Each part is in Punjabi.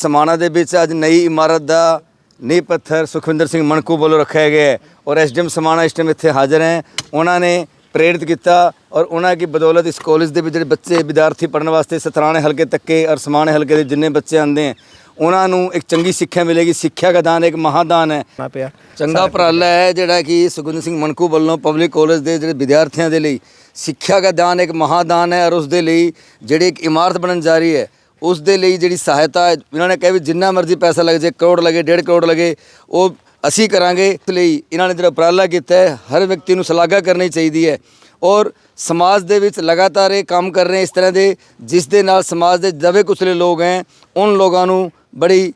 ਸਮਾਣਾ ਦੇ ਵਿੱਚ ਅੱਜ ਨਈ ਇਮਾਰਤ ਦਾ ਨੀਂਹ ਪੱਥਰ ਸੁਖਵਿੰਦਰ ਸਿੰਘ ਮਣਕੂ ਵੱਲੋਂ ਰੱਖਿਆ ਗਿਆ ਹੈ ਔਰ ਐਸਡੀਐਮ ਸਮਾਣਾ ਇਸ ਟਾਈਮ ਇੱਥੇ ਹਾਜ਼ਰ ਹੈ। ਉਹਨਾਂ ਨੇ ਪ੍ਰੇਰਿਤ ਕੀਤਾ ਔਰ ਉਹਨਾਂ ਦੀ ਬਦੌਲਤ ਇਸ ਕਾਲਜ ਦੇ ਵਿੱਚ ਜਿਹੜੇ ਬੱਚੇ ਵਿਦਿਆਰਥੀ ਪੜਨ ਵਾਸਤੇ ਸਤਰਾਣੇ ਹਲਕੇ ਤੱਕੇ ਔਰ ਸਮਾਣੇ ਹਲਕੇ ਦੇ ਜਿੰਨੇ ਬੱਚੇ ਆਉਂਦੇ ਹੈ ਉਹਨਾਂ ਨੂੰ ਇੱਕ ਚੰਗੀ ਸਿੱਖਿਆ ਮਿਲੇਗੀ। ਸਿੱਖਿਆ ਦਾ ਦਾਨ ਇੱਕ ਮਹਾਦਾਨ ਹੈ। ਪਿਆ। ਚੰਗਾ ਉਪਰਾਲਾ ਹੈ ਜਿਹੜਾ ਕਿ ਸੁਖਵਿੰਦਰ ਸਿੰਘ ਮਣਕੂ ਵੱਲੋਂ ਪਬਲਿਕ ਕਾਲਜ ਦੇ ਜਿਹੜੇ ਵਿਦਿਆਰਥੀਆਂ ਦੇ ਲਈ ਸਿੱਖਿਆ ਦਾ ਦਾਨ ਇੱਕ ਮਹਾਦਾਨ ਹੈ ਔਰ ਉਸ ਦੇ ਲਈ ਜਿਹੜੀ ਇੱਕ ਇਮਾਰਤ ਬਣਨ ਜਾ ਰਹੀ ਹੈ ਉਸ ਦੇ ਲਈ ਜਿਹੜੀ ਸਹਾਇਤਾ ਹੈ, ਇਹਨਾਂ ਨੇ ਕਿਹਾ ਵੀ ਜਿੰਨਾ ਮਰਜ਼ੀ ਪੈਸਾ ਲੱਗ ਜੇ ਕਰੋੜ ਲੱਗੇ ਡੇਢ ਕਰੋੜ ਲੱਗੇ ਉਹ ਅਸੀਂ ਕਰਾਂਗੇ। ਇਸ ਲਈ ਇਹਨਾਂ ਨੇ ਜਿਹੜਾ ਉਪਰਾਲਾ ਕੀਤਾ ਹੈ ਹਰ ਵਿਅਕਤੀ ਨੂੰ ਸ਼ਲਾਘਾ ਕਰਨੀ ਚਾਹੀਦੀ ਹੈ ਔਰ ਸਮਾਜ ਦੇ ਵਿੱਚ ਲਗਾਤਾਰ ਇਹ ਕੰਮ ਕਰ ਰਹੇ ਇਸ ਤਰ੍ਹਾਂ ਦੇ ਜਿਸ ਦੇ ਨਾਲ ਸਮਾਜ ਦੇ ਦਵੇ ਕੁਚਲੇ ਲੋਕ ਹੈ ਉਹਨਾਂ ਲੋਕਾਂ ਨੂੰ ਬੜੀ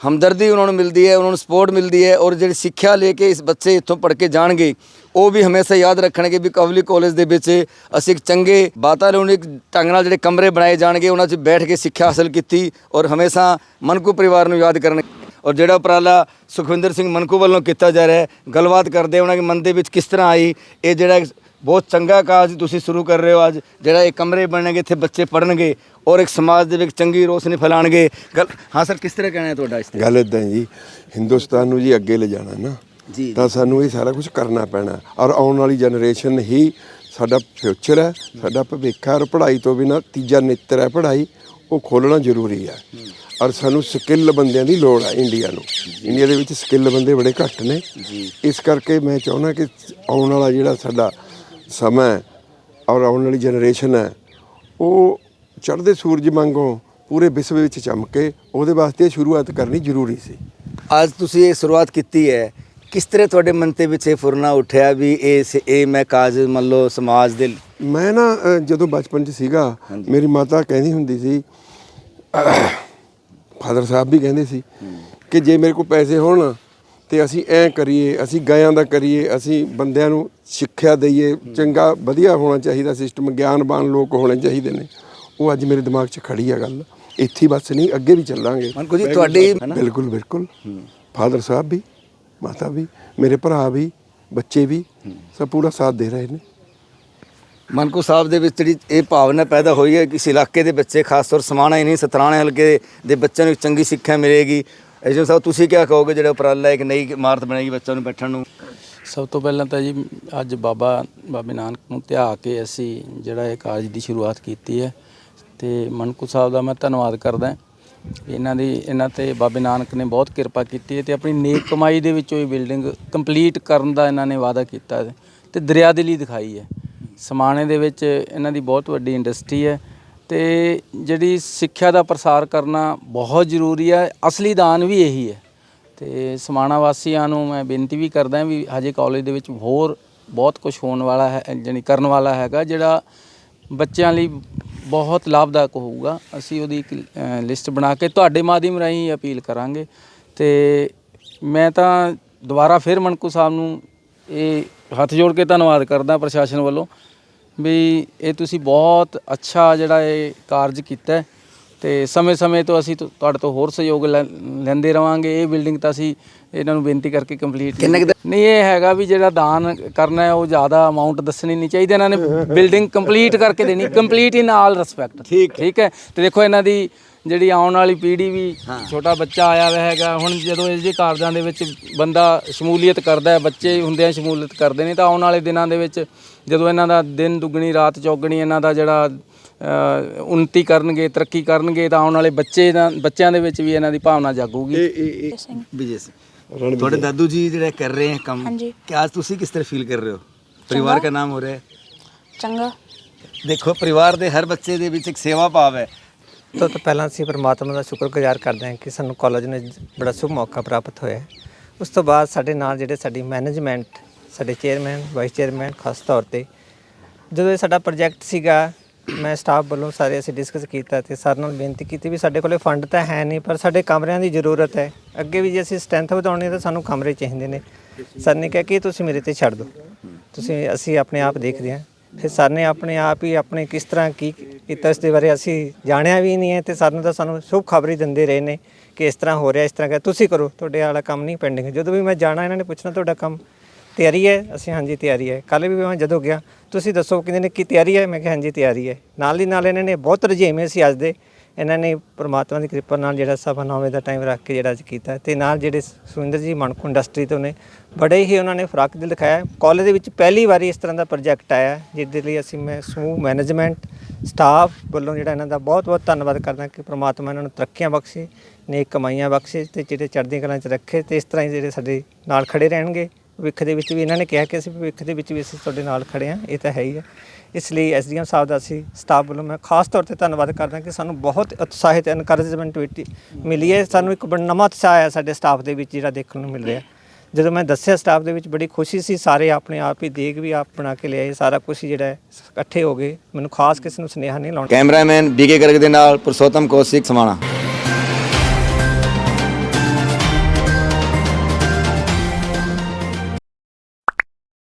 ਹਮਦਰਦੀ ਉਹਨਾਂ ਨੂੰ ਮਿਲਦੀ ਹੈ, ਉਹਨਾਂ ਨੂੰ ਸਪੋਰਟ ਮਿਲਦੀ ਹੈ ਔਰ ਜਿਹੜੀ ਸਿੱਖਿਆ ਲੈ ਕੇ ਇਸ ਬੱਚੇ ਇੱਥੋਂ ਪੜ੍ਹ ਕੇ ਜਾਣਗੇ, ਉਹ ਵੀ ਹਮੇਸ਼ਾ ਯਾਦ ਰੱਖਣਗੇ ਵੀ ਕਵਲੀ ਕਾਲਜ ਦੇ ਵਿੱਚ ਅਸੀਂ ਇੱਕ ਚੰਗੇ ਵਾਤਾਵਰਣਿਕ ਢੰਗ ਨਾਲ ਜਿਹੜੇ ਕਮਰੇ ਬਣਾਏ ਜਾਣਗੇ, ਉਹਨਾਂ 'ਚ ਬੈਠ ਕੇ ਸਿੱਖਿਆ ਹਾਸਲ ਕੀਤੀ ਔਰ ਹਮੇਸ਼ਾ ਮਨਕੂ ਪਰਿਵਾਰ ਨੂੰ ਯਾਦ ਕਰਨ ਔਰ ਜਿਹੜਾ ਉਪਰਾਲਾ ਸੁਖਵਿੰਦਰ ਸਿੰਘ ਮਨਕੂ ਵੱਲੋਂ ਕੀਤਾ ਜਾ ਰਿਹਾ ਹੈ, ਗੱਲਬਾਤ ਕਰਦੇ ਉਹਨਾਂ ਦੇ ਮਨ ਦੇ ਵਿੱਚ ਕਿਸ ਤਰ੍ਹਾਂ ਆਈ, ਇਹ ਜਿਹੜਾ ਬਹੁਤ ਚੰਗਾ ਕਾਜ ਤੁਸੀਂ ਸ਼ੁਰੂ ਕਰ ਰਹੇ ਹੋ ਅੱਜ। ਜਿਹੜਾ ਇਹ ਕਮਰੇ ਬਣਨਗੇ ਇੱਥੇ ਬੱਚੇ ਪੜਨਗੇ ਔਰ ਇੱਕ ਸਮਾਜ ਦੇ ਵਿੱਚ ਚੰਗੀ ਰੋਸ਼ਨੀ ਫੈਲਾਣਗੇ ਗੱਲ ਹਾਂ ਸਰ ਕਿਸ ਤਰ੍ਹਾਂ ਕਹਿਣਾ ਹੈ ਤੁਹਾਡਾ ਇਸ ਤੇ? ਗੱਲ ਇਦਾਂ ਜੀ ਹਿੰਦੁਸਤਾਨ ਨੂੰ ਜੀ ਅੱਗੇ ਲਿਜਾਣਾ ਨਾ ਜੀ। ਤਾਂ ਸਾਨੂੰ ਇਹ ਸਾਰਾ ਕੁਝ ਕਰਨਾ ਪੈਣਾ। ਔਰ ਆਉਣ ਵਾਲੀ ਜਨਰੇਸ਼ਨ ਹੀ ਸਾਡਾ ਫਿਊਚਰ ਹੈ ਸਾਡਾ ਭਵਿੱਖ ਹੈ ਔਰ ਪੜ੍ਹਾਈ ਤੋਂ ਬਿਨਾ ਤੀਜਾ ਨੇਤਰ ਹੈ ਪੜ੍ਹਾਈ ਉਹ ਖੋਲਣਾ ਜ਼ਰੂਰੀ ਹੈ। ਔਰ ਸਾਨੂੰ ਸਕਿੱਲ ਬੰਦਿਆਂ ਦੀ ਲੋੜ ਹੈ ਇੰਡੀਆ ਨੂੰ। ਇੰਡੀਆ ਦੇ ਵਿੱਚ ਸਕਿੱਲ ਬੰਦੇ ਬੜੇ ਘੱਟ ਨੇ। ਇਸ ਕਰਕੇ ਮੈਂ ਚਾਹੁੰਦਾ ਕਿ ਆਉਣ ਵਾਲਾ ਜਿਹੜਾ ਸਾਡਾ ਸਮਾਂ ਔਰ ਆਉਣ ਵਾਲੀ ਜਨਰੇਸ਼ਨ ਹੈ ਉਹ ਚੜ੍ਹਦੇ ਸੂਰਜ ਵਾਂਗੋਂ ਪੂਰੇ ਵਿਸ਼ਵ ਵਿੱਚ ਚਮਕੇ ਉਹਦੇ ਵਾਸਤੇ ਸ਼ੁਰੂਆਤ ਕਰਨੀ ਜ਼ਰੂਰੀ ਸੀ। ਅੱਜ ਤੁਸੀਂ ਇਹ ਸ਼ੁਰੂਆਤ ਕੀਤੀ ਹੈ ਕਿਸ ਤਰ੍ਹਾਂ ਤੁਹਾਡੇ ਮਨ ਤੇ ਵਿੱਚ ਇਹ ਫੁਰਨਾ ਉੱਠਿਆ ਵੀ ਇਹ ਇਹ ਮੈਂ ਕਾਜ ਮੰਨ ਲਓ ਸਮਾਜ ਦੇ ਮੈਂ ਨਾ ਅ, ਜਦੋਂ ਬਚਪਨ 'ਚ ਸੀਗਾ ਮੇਰੀ ਮਾਤਾ ਕਹਿੰਦੀ ਹੁੰਦੀ ਸੀ ਫਾਦਰ ਸਾਹਿਬ ਵੀ ਕਹਿੰਦੇ ਸੀ ਕਿ ਜੇ ਮੇਰੇ ਕੋਲ ਪੈਸੇ ਹੋਣ ਤੇ ਅਸੀਂ ਐਂ ਕਰੀਏ ਅਸੀਂ ਗਾਇਆਂ ਦਾ ਕਰੀਏ ਅਸੀਂ ਬੰਦਿਆਂ ਨੂੰ ਸਿੱਖਿਆ ਦਈਏ। ਚੰਗਾ ਵਧੀਆ ਹੋਣਾ ਚਾਹੀਦਾ ਸਿਸਟਮ ਗਿਆਨਵਾਨ ਲੋਕ ਹੋਣੇ ਚਾਹੀਦੇ ਨੇ। ਉਹ ਅੱਜ ਮੇਰੇ ਦਿਮਾਗ 'ਚ ਖੜੀ ਆ ਗੱਲ। ਇੱਥੇ ਬਸ ਨਹੀਂ ਅੱਗੇ ਵੀ ਚੱਲਾਂਗੇ। ਮਨਕੂ ਜੀ ਤੁਹਾਡੀ ਬਿਲਕੁਲ ਬਿਲਕੁਲ ਫਾਦਰ ਸਾਹਿਬ ਵੀ ਮਾਤਾ ਵੀ ਮੇਰੇ ਭਰਾ ਵੀ ਬੱਚੇ ਵੀ ਸਭ ਪੂਰਾ ਸਾਥ ਦੇ ਰਹੇ ਨੇ। ਮਨਕੂ ਸਾਹਿਬ ਦੇ ਵਿੱਚ ਜਿਹੜੀ ਇਹ ਭਾਵਨਾ ਪੈਦਾ ਹੋਈ ਹੈ ਕਿ ਇਸ ਇਲਾਕੇ ਦੇ ਬੱਚੇ ਖਾਸ ਤੌਰ ਸਮਾਣਾ ਹੀ ਨਹੀਂ ਸਤਰਾਣੇ ਹਲਕੇ ਦੇ ਬੱਚਿਆਂ ਨੂੰ ਚੰਗੀ ਸਿੱਖਿਆ ਮਿਲੇਗੀ। ਐਜੋ ਸਾਹਿਬ ਤੁਸੀਂ ਕੀ ਕਹੋਗੇ ਜਿਹੜਾ ਉਪਰਾਲਾ ਇੱਕ ਨਈ ਇਮਾਰਤ ਬਣਾਈ ਬੱਚਿਆਂ ਨੂੰ ਬੈਠਣ ਨੂੰ? ਸਭ ਤੋਂ ਪਹਿਲਾਂ ਤਾਂ ਜੀ ਅੱਜ ਬਾਬਾ, ਬਾਬੇ ਨਾਨਕ ਨੂੰ ਧਿਆ ਕੇ ਅਸੀਂ ਜਿਹੜਾ ਇਹ ਕਾਰਜ ਦੀ ਸ਼ੁਰੂਆਤ ਕੀਤੀ ਹੈ ਤੇ ਮਨਕੂ ਸਾਹਿਬ ਦਾ ਮੈਂ ਧੰਨਵਾਦ ਕਰਦਾ ਇਹਨਾਂ ਦੀ, ਇਹਨਾਂ ਤੇ ਬਾਬੇ ਨਾਨਕ ਨੇ ਬਹੁਤ ਕਿਰਪਾ ਕੀਤੀ ਹੈ ਤੇ ਆਪਣੀ ਨੇਕ ਕਮਾਈ ਦੇ ਵਿੱਚੋਂ ਇਹ ਬਿਲਡਿੰਗ ਕੰਪਲੀਟ ਕਰਨ ਦਾ ਇਹਨਾਂ ਨੇ ਵਾਅਦਾ ਕੀਤਾ ਹੈ ਤੇ ਦਰਿਆ ਦੇ ਦਿਖਾਈ ਹੈ। ਸਮਾਣੇ ਦੇ ਵਿੱਚ ਇਹਨਾਂ ਦੀ ਬਹੁਤ ਵੱਡੀ ਇੰਡਸਟਰੀ ਹੈ ਤੇ ਜਿਹੜੀ ਸਿੱਖਿਆ ਦਾ ਪ੍ਰਸਾਰ ਕਰਨਾ ਬਹੁਤ ਜ਼ਰੂਰੀ ਹੈ, ਅਸਲੀ ਦਾਨ ਵੀ ਇਹੀ ਹੈ। ਤੇ ਸਮਾਣਾ ਵਾਸੀਆਂ ਨੂੰ ਮੈਂ ਬੇਨਤੀ ਵੀ ਕਰਦਾ ਵੀ ਹਜੇ ਕਾਲਜ ਦੇ ਵਿੱਚ ਹੋਰ ਬਹੁਤ ਕੁਝ ਹੋਣ ਵਾਲਾ ਹੈ, ਜਾਣੀ ਕਰਨ ਵਾਲਾ ਹੈਗਾ, ਜਿਹੜਾ ਬੱਚਿਆਂ ਲਈ ਬਹੁਤ ਲਾਭਦਾਇਕ ਹੋਊਗਾ। ਅਸੀਂ ਉਹਦੀ ਇੱਕ ਲਿਸਟ ਬਣਾ ਕੇ ਤੁਹਾਡੇ ਮਾਧਿਅਮ ਰਾਹੀਂ ਅਪੀਲ ਕਰਾਂਗੇ। ਤੇ ਮੈਂ ਤਾਂ ਦੁਬਾਰਾ ਫਿਰ ਮਨਕੂ ਸਾਹਿਬ ਨੂੰ ਇਹ ਹੱਥ ਜੋੜ ਕੇ ਧੰਨਵਾਦ ਕਰਦਾ ਪ੍ਰਸ਼ਾਸਨ ਵੱਲੋਂ। ਵੀ ਇਹ ਤੁਸੀਂ ਬਹੁਤ ਅੱਛਾ ਜਿਹੜਾ ਇਹ ਕਾਰਜ ਕੀਤਾ ਤੇ ਸਮੇਂ-ਸਮੇਂ ਤੋਂ ਅਸੀਂ ਤੁ- ਤੁਹਾਡੇ ਤੋਂ ਹੋਰ ਸਹਿਯੋਗ ਲੈ- ਲੈਂਦੇ ਰਵਾਂਗੇ। ਇਹ ਬਿਲਡਿੰਗ ਤਾਂ ਅਸੀਂ ਇਹਨਾਂ ਨੂੰ ਬੇਨਤੀ ਕਰਕੇ ਕੰਪਲੀਟ ਕਿੰਨੇ ਕੁ ਨਹੀਂ ਇਹ ਹੈਗਾ ਵੀ ਜਿਹੜਾ ਦਾਨ ਕਰਨਾ ਹੈ ਉਹ ਜ਼ਿਆਦਾ ਅਮਾਉਂਟ ਦੱਸਣੀ ਨਹੀਂ ਚਾਹੀਦੀ। ਇਹਨਾਂ ਨੇ ਬਿਲਡਿੰਗ ਕੰਪਲੀਟ ਕਰਕੇ ਦੇਣੀ ਕੰਪਲੀਟ ਇਨ ਆਲ ਰਿਸਪੈਕਟ ਠੀਕ ਠੀਕ ਹੈ? ਤੇ ਦੇਖੋ ਇਹਨਾਂ ਦੀ ਜਿਹੜੀ ਆਉਣ ਵਾਲੀ ਪੀੜ੍ਹੀ ਵੀ ਛੋਟਾ ਬੱਚਾ ਆਇਆ ਹੋਇਆ ਹੈਗਾ ਹੁਣ ਜਦੋਂ ਇਸ ਜਿਹੇ ਕਾਰਜਾਂ ਦੇ ਵਿੱਚ ਬੰਦਾ ਸ਼ਮੂਲੀਅਤ ਕਰਦਾ ਹੈ ਬੱਚੇ ਹੁੰਦਿਆਂ ਸ਼ਮੂਲੀਅਤ ਕਰਦੇ ਨੇ ਤਾਂ ਆਉਣ ਵਾਲੇ ਦਿਨਾਂ ਦੇ ਵਿੱਚ ਜਦੋਂ ਇਹਨਾਂ ਦਾ ਦਿਨ ਦੁੱਗਣੀ ਰਾਤ ਚੌਗਣੀ ਇਹਨਾਂ ਦਾ ਜਿਹੜਾ ਉੱਨਤੀ ਕਰਨਗੇ ਤਰੱਕੀ ਕਰਨਗੇ ਤਾਂ ਆਉਣ ਵਾਲੇ ਬੱਚੇ ਦਾ ਬੱਚਿਆਂ ਦੇ ਵਿੱਚ ਵੀ ਇਹਨਾਂ ਦੀ ਭਾਵਨਾ ਜਾਗੂਗੀ। ਇਹ ਇਹ ਵਿਜੇ ਸਿੰਘ। ਤੁਹਾਡੇ ਦਾਦੂ ਜੀ ਜਿਹੜੇ ਕਰ ਰਹੇ ਹੈ ਕੰਮ ਹਾਂਜੀ। ਕਿ आज ਤੁਸੀਂ ਕਿਸ ਤਰ੍ਹਾਂ ਫੀਲ ਕਰ ਰਹੇ ਹੋ? ਪਰਿਵਾਰ ਦਾ ਨਾਮ ਹੋ ਰਿਹਾ ਹੈ। ਚੰਗਾ। ਦੇਖੋ ਪਰਿਵਾਰ ਦੇ ਹਰ ਬੱਚੇ ਦੇ ਵਿੱਚ ਇੱਕ ਸੇਵਾ ਭਾਵ ਹੈ। ਤੋਂ ਤਾਂ ਪਹਿਲਾਂ ਅਸੀਂ ਪਰਮਾਤਮਾ ਦਾ ਸ਼ੁਕਰਗੁਜ਼ਾਰ ਕਰਦੇ ਹਾਂ ਕਿ ਸਾਨੂੰ ਕਾਲਜ ਨੇ ਬੜਾ ਸ਼ੁਭ ਮੌਕਾ ਪ੍ਰਾਪਤ ਹੋਇਆ ਹੈ। ਉਸ ਤੋਂ ਬਾਅਦ ਸਾਡੇ ਨਾਲ ਜਿਹੜੇ ਸਾਡੀ ਮੈਨੇਜਮੈਂਟ ਸਾਡੇ ਚੇਅਰਮੈਨ ਵਾਈਸ ਚੇਅਰਮੈਨ ਖਾਸ ਤੌਰ ਤੇ ਜਦੋਂ ਇਹ ਸਾਡਾ ਪ੍ਰੋਜੈਕਟ ਸੀਗਾ ਮੈਂ ਸਟਾਫ ਵੱਲੋਂ ਸਾਰੇ ਅਸੀਂ ਡਿਸਕਸ ਕੀਤਾ ਤੇ ਸਰ ਨਾਲ ਬੇਨਤੀ ਕੀਤੀ ਵੀ ਸਾਡੇ ਕੋਲੇ ਫੰਡ ਤਾਂ ਹੈ ਨਹੀਂ, ਪਰ ਸਾਡੇ ਕਮਰਿਆਂ ਦੀ ਜ਼ਰੂਰਤ ਹੈ। ਅੱਗੇ ਵੀ ਜੇ ਅਸੀਂ ਸਟਰੈਂਥ ਵਧਾਉਣੀ ਹੈ ਤਾਂ ਸਾਨੂੰ ਕਮਰੇ ਚਾਹੀਦੇ ਨੇ। ਸਰ ਨੇ ਕਿਹਾ ਕਿ ਤੁਸੀਂ ਮੇਰੇ ਤੇ ਛੱਡ ਦਿਓ। ਤੁਸੀਂ, ਅਸੀਂ ਆਪਣੇ ਆਪ ਦੇਖਦੇ ਹਾਂ। ਫਿਰ ਸਰ ਨੇ ਆਪਣੇ ਆਪ ਹੀ ਆਪਣੇ ਕਿਸ ਤਰ੍ਹਾਂ ਕੀ ਕੀਤਾ, ਇਸ ਦੇ ਬਾਰੇ ਅਸੀਂ ਜਾਣਿਆ ਵੀ ਨਹੀਂ ਹੈ ਤੇ ਸਰ ਨੂੰ ਤਾਂ ਸਾਨੂੰ ਸ਼ੁਭ ਖਬਰੀ ਦਿੰਦੇ ਰਹੇ ਨੇ ਕਿ ਇਸ ਤਰ੍ਹਾਂ ਹੋ ਰਿਹਾ, ਇਸ ਤਰ੍ਹਾਂ ਕਰ ਤੁਸੀਂ ਕਰੋ, ਤੁਹਾਡੇ ਵਾਲਾ ਕੰਮ ਨਹੀਂ ਪੈਂਡਿੰਗ ਜਦੋਂ ਵੀ ਮੈਂ ਜਾਣਾ, ਇਹਨਾਂ ਨੇ ਪੁੱਛਣਾ ਤੁਹਾਡਾ ਕੰਮ ਤਿਆਰੀ ਹੈ? ਅਸੀਂ ਹਾਂਜੀ, ਤਿਆਰੀ ਹੈ। ਕੱਲ ਵੀ ਮੈਂ ਜਦੋਂ ਗਿਆ, ਤੁਸੀਂ ਦੱਸੋ, ਕਹਿੰਦੇ ਨੇ, ਕੀ ਤਿਆਰੀ ਹੈ? ਮੈਂ ਕਿਹਾ, ਹਾਂਜੀ, ਤਿਆਰੀ ਹੈ। ਨਾਲ ਦੀ ਨਾਲ ਇਹਨਾਂ ਨੇ ਬਹੁਤ ਰੁਝੇਵੇਂ ਸੀ ਅੱਜ ਦੇ। ਇਹਨਾਂ ਨੇ ਪ੍ਰਮਾਤਮਾ ਦੀ ਕਿਰਪਾ ਨਾਲ ਜਿਹੜਾ ਸਭਾ ਨੌ ਵਜੇ ਦਾ ਟਾਈਮ ਰੱਖ ਕੇ ਜਿਹੜਾ ਅੱਜ ਕੀਤਾ ਤੇ ਨਾਲ ਜਿਹੜੇ ਸੁਰਿੰਦਰ ਜੀ ਮਣਕੂ ਇੰਡਸਟਰੀ ਤੋਂ ਨੇ, ਬੜੇ ਹੀ ਉਹਨਾਂ ਨੇ ਫ਼ਰਕ ਦਿਲ ਦਿਖਾਇਆ। ਕਾਲਜ ਦੇ ਵਿੱਚ ਪਹਿਲੀ ਵਾਰੀ ਇਸ ਤਰ੍ਹਾਂ ਦਾ ਪ੍ਰੋਜੈਕਟ ਆਇਆ ਜਿਹਦੇ ਲਈ ਅਸੀਂ ਮੈਂ ਸਮੂਹ ਮੈਨੇਜਮੈਂਟ ਸਟਾਫ ਵੱਲੋਂ ਜਿਹੜਾ ਇਹਨਾਂ ਦਾ ਬਹੁਤ ਬਹੁਤ ਧੰਨਵਾਦ ਕਰਦਾ ਕਿ ਪ੍ਰਮਾਤਮਾ ਇਹਨਾਂ ਨੂੰ ਤਰੱਕੀਆਂ ਬਖਸ਼ੇ, ਨੇਕ ਕਮਾਈਆਂ ਬਖਸ਼ੇ ਤੇ ਜਿਹੜੇ ਚੜ੍ਹਦੀਆਂ ਕਲਾਂ 'ਚ ਰੱਖੇ ਤੇ ਇਸ ਤਰ੍ਹਾਂ ਹੀ ਜਿਹੜੇ ਸਾਡੇ ਨਾਲ ਖੜੇ ਰਹਿਣਗੇ। ਭਵਿੱਖ ਦੇ ਵਿੱਚ ਵੀ ਇਹਨਾਂ ਨੇ ਕਿਹਾ ਕਿ ਅਸੀਂ ਭਵਿੱਖ ਦੇ ਵਿੱਚ ਵੀ ਅਸੀਂ ਤੁਹਾਡੇ ਨਾਲ ਖੜੇ ਹਾਂ, ਇਹ ਤਾਂ ਹੈ ਹੀ ਹੈ। ਇਸ ਲਈ ਐਸਡੀਐਮ ਸਾਹਿਬ ਦਾ ਅਸੀਂ ਸਟਾਫ ਵੱਲੋਂ ਮੈਂ ਖਾਸ ਤੌਰ ਤੇ ਧੰਨਵਾਦ ਕਰਦਾ ਕਿ ਸਾਨੂੰ ਬਹੁਤ ਉਤਸ਼ਾਹਿਤ ਐਨਕਰੇਜਮੈਂਟ ਮਿਲੀ ਹੈ। ਸਾਨੂੰ ਇੱਕ ਬੜਾ ਨਵਾਂ ਉਤਸ਼ਾਹ ਆਇਆ ਸਾਡੇ ਸਟਾਫ ਦੇ ਵਿੱਚ ਜਿਹੜਾ ਦੇਖਣ ਨੂੰ ਮਿਲ ਰਿਹਾ। ਜਦੋਂ ਮੈਂ ਦੱਸਿਆ ਸਟਾਫ ਦੇ ਵਿੱਚ ਬੜੀ ਖੁਸ਼ੀ ਸੀ, ਸਾਰੇ ਆਪਣੇ ਆਪ ਹੀ ਦੇਖ ਵੀ ਆਪ ਬਣਾ ਕੇ ਲਿਆਏ, ਸਾਰਾ ਕੁਝ ਜਿਹੜਾ ਇਕੱਠੇ ਹੋ ਗਏ। ਮੈਨੂੰ ਖਾਸ ਕਿਸੇ ਨੂੰ ਸੁਨੇਹਾ ਨਹੀਂ ਲਾਉਣਾ। ਕੈਮਰਾਮੈਨ ਬੀਕੇ ਗਰਗ ਦੇ ਨਾਲ ਪੁਰਸ਼ੋਤਮ ਕੌਸ਼ਿਕ ਸਮਾਣਾ।